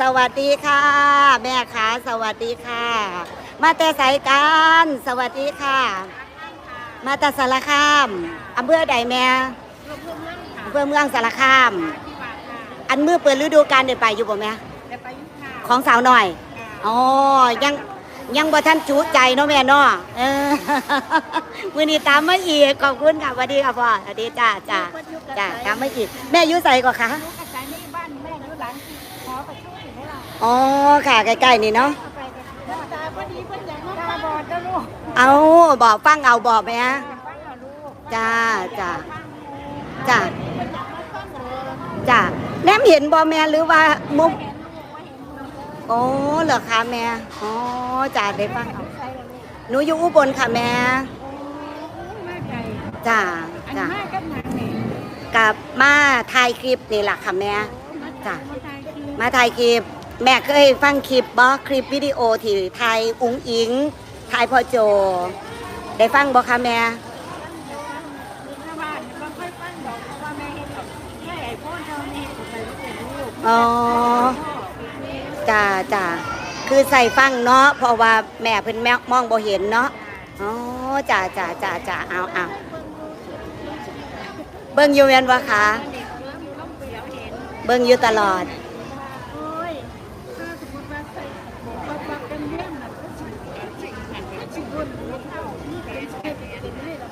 สวัสดีค่ะ แม่ขาสวัสดีค่ะ มาแต่สายการสวัสดีค่ะ มาแต่สารคามอำเภอใดแม่อำเภอเมืองสารคาม อันมือเปิดฤดูกาลเดี๋ยวไปอยู่บ่แม่ของสาวหน่อยอ๋อยังยังบ่ท่านจูใจเนาะแม่เนาะเออมือนี้ตามมาอีกขอบคุณค่ะสวัสดีค่ะพ่อสวัสดีจ้าจ้าจ้าตามมาอีก แม่อยุ่ใส่ก่อนค่ะ อ๋อค่ะใกล้ๆนี่เนาะเอาพอดีพันอยากมาตาบอดเด้อลูกเอาบอกฟังเอาบอกไหมฮะฟังเอาลูกจ้าจ้าจ้าเพิ่นอยากมาฟังเลยจ้าแนมเห็นบอแม่หรือว่ามุกโอ้เหรอคะแม่อ๋อจ้าได้ฟังเอาใส่ละหนูอยู่อุบลค่ะแม่จ้าจ้ากับมาถ่ายคลิปนี่แหละค่ะแม่จ้ามาถ่ายคลิป แม่เคยฟังคลิปบอคลิปวิดีโอที่ถ่ายอุ้งอิงถ่ายพ่อโจ ได้ฟังบอคะแม่หน้าบ้านบ่ค่อยฟังดอกเพราะว่าแม่เฮ็ดแบบแม่ไอ้พ่อเจ้านี่ไปลูกเป็นลูกอ๋อจ้าจ้าคือใส่ฟังเนาะเพราะว่าแม่เพิ่นแมมองบ่เห็นเนาะอ๋อจ้าจ้าจ้าจ้าเอาเอาเบิ่งอยู่แม่นบ่คะเด็กเริ่มต้องเปลี่ยวเห็นเบิ่งอยู่ตลอด โอ้ยถ้าสมมติว่าใส่บอกว่าปรับเป็นเรื่องน่ะก็สิสิหันไปสิบุญลูกเท่านี่เป็นเฮ็ดเป็นให้เรา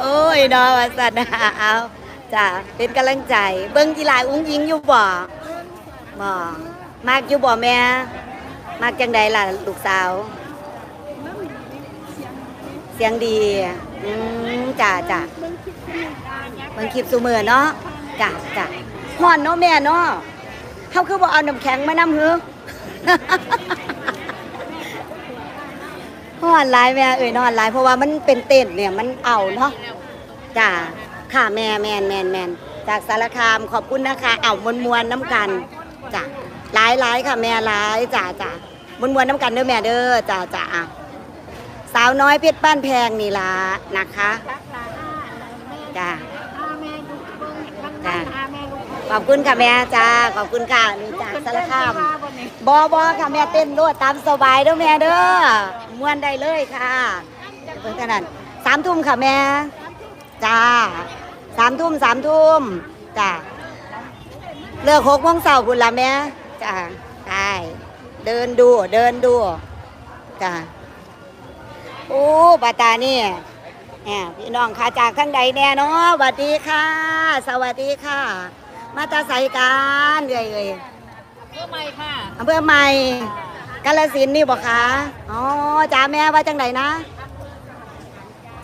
โอ้ยนาะว่าสันนะเอาจ้าเป็นกำลังใจ เบิ่งกีฬาอุ้งยิงอยู่บ่บ่มากอยู่บ่แม่มากจังใดล่ะลูกสาว เสียงดีอืมจ้าจ้าเบิ่งคลิปเป็นหนึ่งดายักษ์เมือเนาะจ้าจ้าฮ้อนเนาะแม่เนาะเฮาคือบ่เอาน้ำแข็งมานำหือ ฮ้อนหลายแม่เอ้ยนอนหลายเพราะว่ามันเป็นเต้นเนี่ยมันเอาเนาะจ้าค่ะแม่แม่นแม่นแม่นจากสารคามขอบคุณนะคะเอามวนมวนน้ำกันจ้าหลายหลายค่ะแม่หลายจ้าจ้ามวนมวนน้ำกันเด้อแม่เด้อจ้าจ้าอะสาวน้อยเพชรบ้านแพงนี่ละนะคะจ้าจ้า ขอบคุณค่ะแม่จ้าขอบคุณค่ะนี่จากสารคามบอบอค่ะแม่เต้นรวดตามสบายเด้อแม่เด้อม่วนได้เลยค่ะเพิ่นขนาดสามทุ่มค่ะแม่จ้าสามทุ่มสามทุ่มจ้าเลิกหกโมงเช้าพุ่นละแม่จ้าใช่เดินดูเดินดูจ้าโอ้บาตานี่แหมพี่น้องค่ะจากข้างใดแน่เนาะสวัสดีค่ะ สวัสดีค่ะ มาตาใสกันเอ่ยเอ่ยเพื่อไม่ค่ะอำเภอใหม่กาลสินธุ์นี่บอกคะอ๋อจ้าแม่ว่าจังไหนนะ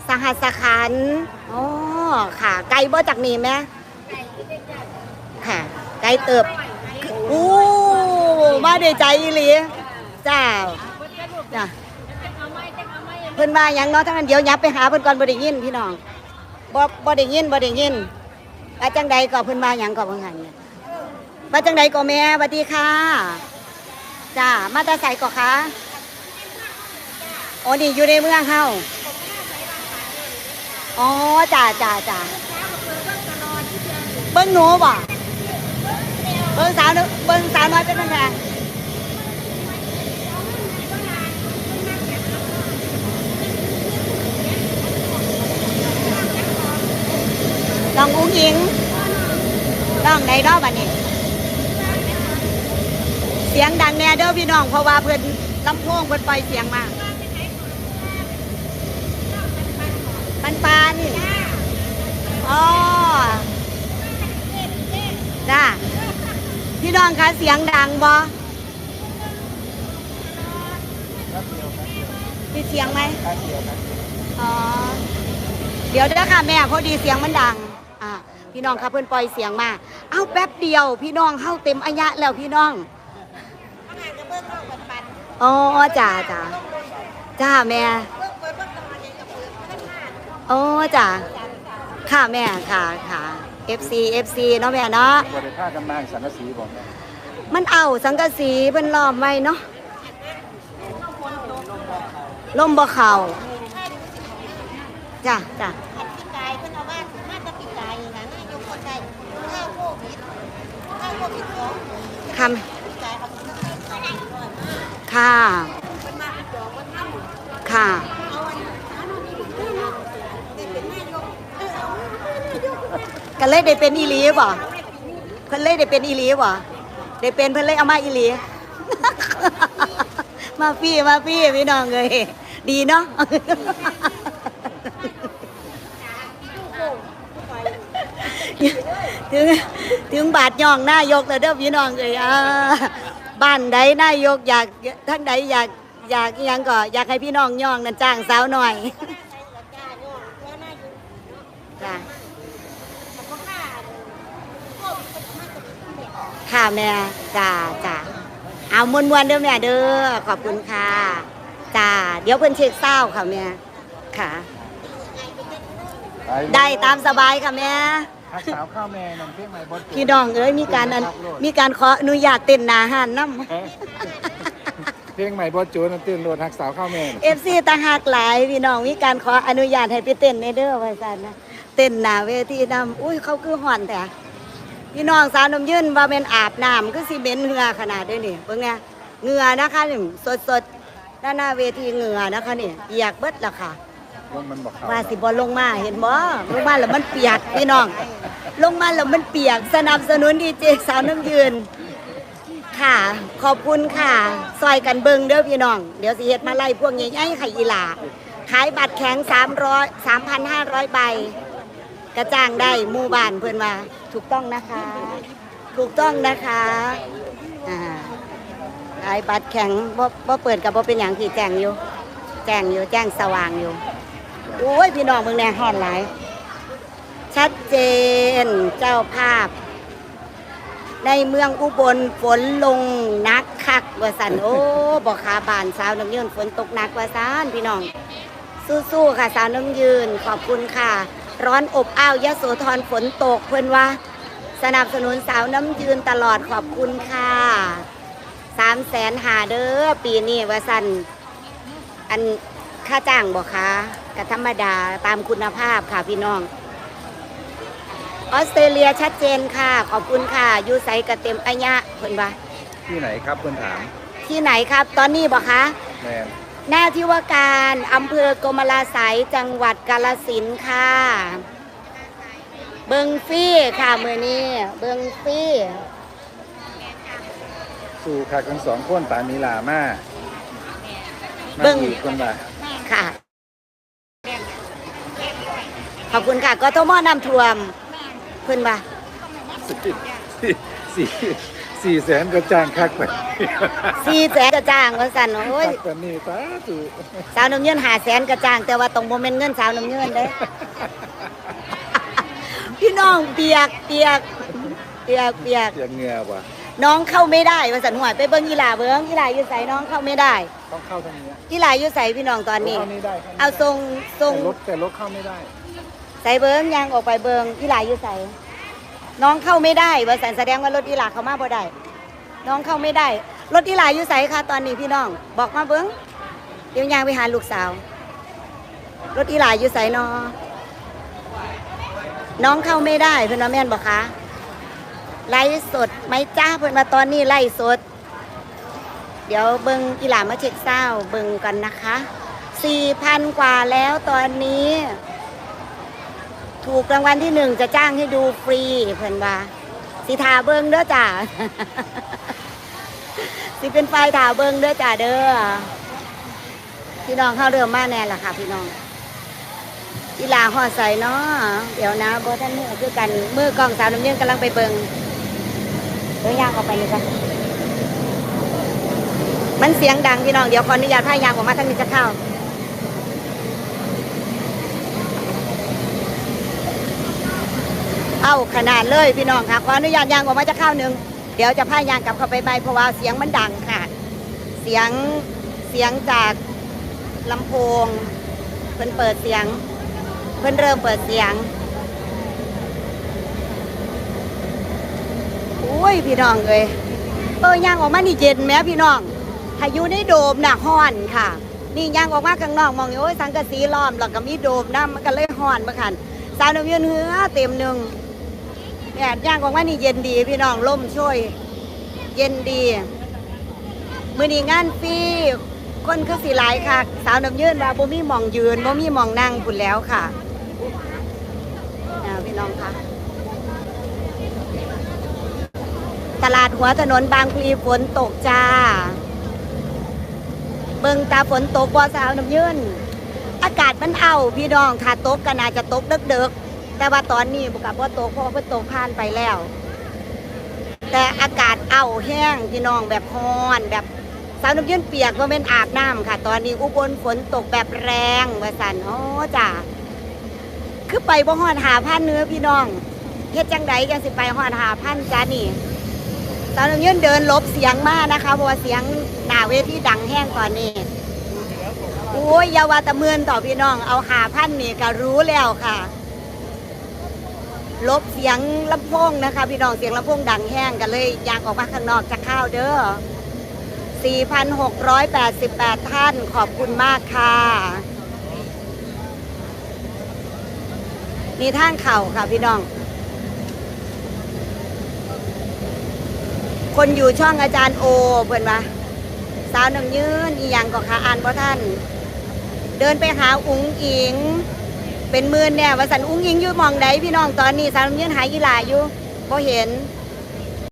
สหัสขันธ์อ๋อค่ะ ไกลบ่จากนี่แม่ค่ะ ไกลเติบอู้มาด้วยใจอีหลีจ้าจ้าเพิ่นว่าหยังเนาะทั้งนั้นเดี๋ยวยับไปหาเพิ่นก่อนบ่ได้ยินพี่น้องบ่บ่ได้ยินบ่ได้ยิน ว่าจังใดก็เพิ่นว่าหยังก็เพิ่นหันเนี่ยว่าจังใดก็แม่สวัสดีค่ะจ้ามาตาใส่ก็ค่ะอ๋อนี่อยู่ในเมืองเฮาอ๋อจ้าจ้าจ้าเบิ้งหนูบ่เบิ้งสาวนึเบิ้งสาวน้อยเป็นยังไง องอุ้งอิงน้องไหนรอบอันนี้ เสียงดังแน่เด้อพี่น้อง เพราะว่าเพื่อนลำโพงเพื่อนปล่อยเสียงมาปันปานอ๋อจ้าพี่น้องคะเสียงดังบ่มีเสียงไหมอ๋อ เดี๋ยวเด้อค่ะแม่พอดีเสียงมันดัง พี่น้องคะเพื่อนปล่อยเสียงมาเอ้าแป๊บเดียว พี่น้องเข้าเต็มอายะแล้วพี่น้องอ๋อจ้าจ้าจ้าแม่โอ้จ้าค่ะแม่ค่ะค่ะ FC FC เนาะแม่เนาะบริค่ากันมาสังกะสีบอกมันเอาสังกะสีเพิ่นล้อมไว้เนาะล่มบ่เข่าจ้าจ้า ปีกายเพิ่นเอาว่ามาจะปีกายนะนายกคนใดถ้าโควิดถ้า คำค่ะ ค่ะกันเลยได้เป็นอีหลีบ่เพิ่นเลยได้เป็นอีหลีบ่ได้เป็นเพิ่นเลยเอามาอีหลีมาพี่มาพี่พี่น้องเลยดีเนาะถึง ถึงบาทย่องนายกแล้วเด้อพี่น้องเลยอ่าบ้านใดนายกอยากทั้งใดอยากอยากอิหยังก็อยากให้พี่น้องย่องนั่นจ้างสาวหน่อยจ้ะค่ะแม่จ้าจ้าเอามวนๆเด้อแม่เด้อขอบคุณค่ะจ้าเดี๋ยวเพิ่นเช็คเศร้าค่ะแม่ค่ะไปได้ตามสบายค่ะแม่ ทักสาวข้าวแม่นำเพียงใหม่บดพี่น้องเอ้ยมีการอันมีการขออนุญาตเต้นหนาหานน้เพียงใหม่บดจูนตื่นโลดทักสาวข้าวแม่ำเอฟซีตาหักหลายพี่น้องมีการขออนุญาตให้ไปเต้นในเด้อว่าซั่นนะเต้นหน้าเวทีนำอุ้ยเขาคือห่อนแต่พี่น้องสาวนมยื่นว่าเป็นอาบน้ำคือสิเหม็นเหงื่อขนาดเด้อนี่เบิ่งไงเหงื่อนะคะนี่สดๆด้านหน้าเวทีเหงื่อนะคะนี่เปียกเบิดและค่ะลง มันบอกว่าสิบอลงมาเห็นบ่ลงมาแล้วมันเปียกพี่น้อง ลงมาแล้วมันเปียกสนับสนุนดีเจสาวน้ำยืน ค่ะ ขอบคุณค่ะซอยกันเบิงเด้อพี่น้อง เดี๋ยวสิเฮ็ดมาไล่พวกใหญ่ๆไข่อีหลาขายบัตรแข็ง300 3,500 ใบ กระจ้างได้หมู่บ้านเพื่อนว่าถูกต้องนะคะ ถูกต้องนะคะอ่าขายบัตรแข็งบ่บ่เปิดกับบ่เป็นอย่างที่แจ้งอยู่ แจ้งอยู่แจ้งสว่างอยู่ โอ้ยพี่น้องเมืองแน่ฮอนหลาย ชัดเจนเจ้าภาพ ในเมืองอุบลฝนลงนักคักว่าสันโอ้บอกขาบานสาวน้ำยืนฝนตกหนักว่าสันพี่น้อง สู้ๆค่ะสาวน้ำยืนขอบคุณค่ะ ร้อนอบอ้าวยะโสธรฝนตกเพื่อนว่า สนับสนุนสาวน้ำยืนตลอดขอบคุณค่ะสามแสนหาเด้อปีนี้ว่าสันอันค่าจ้างบอกคะ ก็ธรรมดาตามคุณภาพค่ะพี่น้อง ออสเตรเลียชัดเจนค่ะ ขอบคุณค่ะอยูไซกระเต็มอัญญะเพิ่นว่าที่ไหนครับเพื่อนถาม ที่ไหนครับ ตอนนี้บอกคะแม่หน้าที่ว่าการอำเภอกรมลาไสยจังหวัดกาลสินธุ์ค่ะ เบิงฟี่ค่ะมือนี้ เบิงฟี่สู่คักทั้งสองคนปานีลามามาเบิ่งอีกคนว่าค่ะ ขอบคุณค่ะกทมน้ำท่วมเพิ่นว่าสี่สี่สี่แสนก็จ้างคักไปสี่แสนกระจ้างว่าสั่นโอ้ยคักกว่านี้ตาถูสาวน้ำเงินหาแสนกระจ้าง แต่ว่าตรงโมเมนเงินสาวน้ำเงินเด้พี่น้องเปียกเปียกเปียกเปียกเสียเหงือว่ะน้องเข้าไม่ได้ว่าสันหวยไปเบิ้งกีฬาเบิ้งกีฬาอยู่ใส่น้องเข้าไม่ได้ ต้องเข้าทางนี้กีฬาอยู่ใส่พี่น้องตอนนี้เข้านี่ได้เข้านี่เอาทรงทรงแต่รถแต่รถเข้าไม่ได้ ใส่เบิ้งยางออกไปเบิ้งกีฬาอยู่ใส่น้องเข้าไม่ได้ว่าสันแสดงว่ารถกีฬาเขามาบ่ได้น้องเข้าไม่ได้ รถกีฬาอยู่ใส่ค่ะตอนนี้พี่น้อง บอกมาเบิ้งเดี๋ยวยางไปหาลูกสาว รถกีฬาอยู่ใส่นอน้องเข้าไม่ได้เพื่อนแม่นบอกคะไล่สดไหมจ้าเพื่อนมาตอนนี้ไล่สด เดี๋ยวเบิงกีฬามาเช็คเศร้าเบิงกันนะคะสี่พันกว่าแล้วตอนนี้ ถูกรางวัลที่หนึ่งจะจ้างให้ดูฟรีเพื่อนว่าสิทาเบิงเด้อจ้าสิเป็นไฟถาเบิงเด้อจ้าเด้อพี่น้องเข้าเริ่มมาแน่ละค่ะ พี่น้องกีฬาห่อใส่เนาะเดี๋ยวนะโบท่านมือคือกันเมื่อกองสาวน้ำเยืนกำลังไปเบิงเดี๋ยวยางออกไปเลยจ้ะมันเสียงดังพี่น้องเดี๋ยวขออนุญาตพายางออกมาท่านนี้จะเข้า เอาขนาดเลยพี่น้องค่ะขออนุญาตยางออกมาจะเข้าหนึ่งเดี๋ยวจะพายางกลับเข้าไปใหม่เพราะว่าเสียงมันดังค่ะ เสียงเสียงจากลำโพงเพิ่นเปิดเสียง เพิ่นเริ่มเปิดเสียงโอ้ยพี่น้องเอ้ยเออย่างออกมานี่เย็นแหม้พี่น้องถ้าอยู่ในโดมน่ะฮ้อนค่ะ นี่ยางออกมาข้างนอกมองอยู่โอ้ยสังกะสีล้อมแล้วก็มีโดมน้ำมันก็เลยฮ้อนมาคันสาวน้ำยืนเหือเต็มหนึ่ง แดดย่างของว่านี่เย็นดีพี่น้องล่มช่วย เย็นดี มือนี้งานฟรีคนคือสีหลายค่ะ สาวน้ำยืนว่าบ่มีหมองยืนบ่มีหมองนั่งพุ่นแล้วค่ะอ่าพี่น้องค่ะ ตลาดหัวถนนบางพลีฝนตกจ้า เบิงตาฝนตกบ่สาวน้ำยืนอากาศมันเอาพี่น้องถ้าตกก็น่าจะตกเดึกๆ แต่ว่าตอนนี้บุกับว่าตกเพราะว่าเพิ่นตกผ่านไปแล้ว แต่อากาศเอาแห้งพี่น้องแบบฮ้อนแบบสาวน้ำยืนเปียกว่าเป็นอาบน้ำค่ะ ตอนนี้อุบลฝนตกแบบแรงว่าสันโอ้จ้าคือไปบ่ฮอดหาพันเนื้อพี่น้องเฮ็ดจังใดจังสิไปฮอดหาพันจ้านี่สาวน้ำยืนเดินลบเสียงมากนะคะเพราะว่าเสียงหนาเวทีดังแห้งตอนนี้โอ้ยยาวาตะเมือนต่อพี่น้อง เอาหาพันนี่ก็รู้แล้วค่ะ ลบเสียงลำโพงนะคะ พี่น้องเสียงลำโพงดังแห้งกันเลยอยากออกมาข้างนอกจะข้าวเด้อ 4,688 ท่านขอบคุณมากค่ะมีทางเข่าค่ะพี่น้อง คนอยู่ช่องอาจารย์โอเพื่อนว่าสาวน้ำยืนอีหยังก็ขาอ่านเพราะท่าน เดินไปหาอุ๋งอิง เป็นหมื่นเนี่ยว่าสันอุ้งยิงอยู่มองใดพี่น้องตอนนี้สาวน้ำยืนหายอีหลาอยู่พอเห็น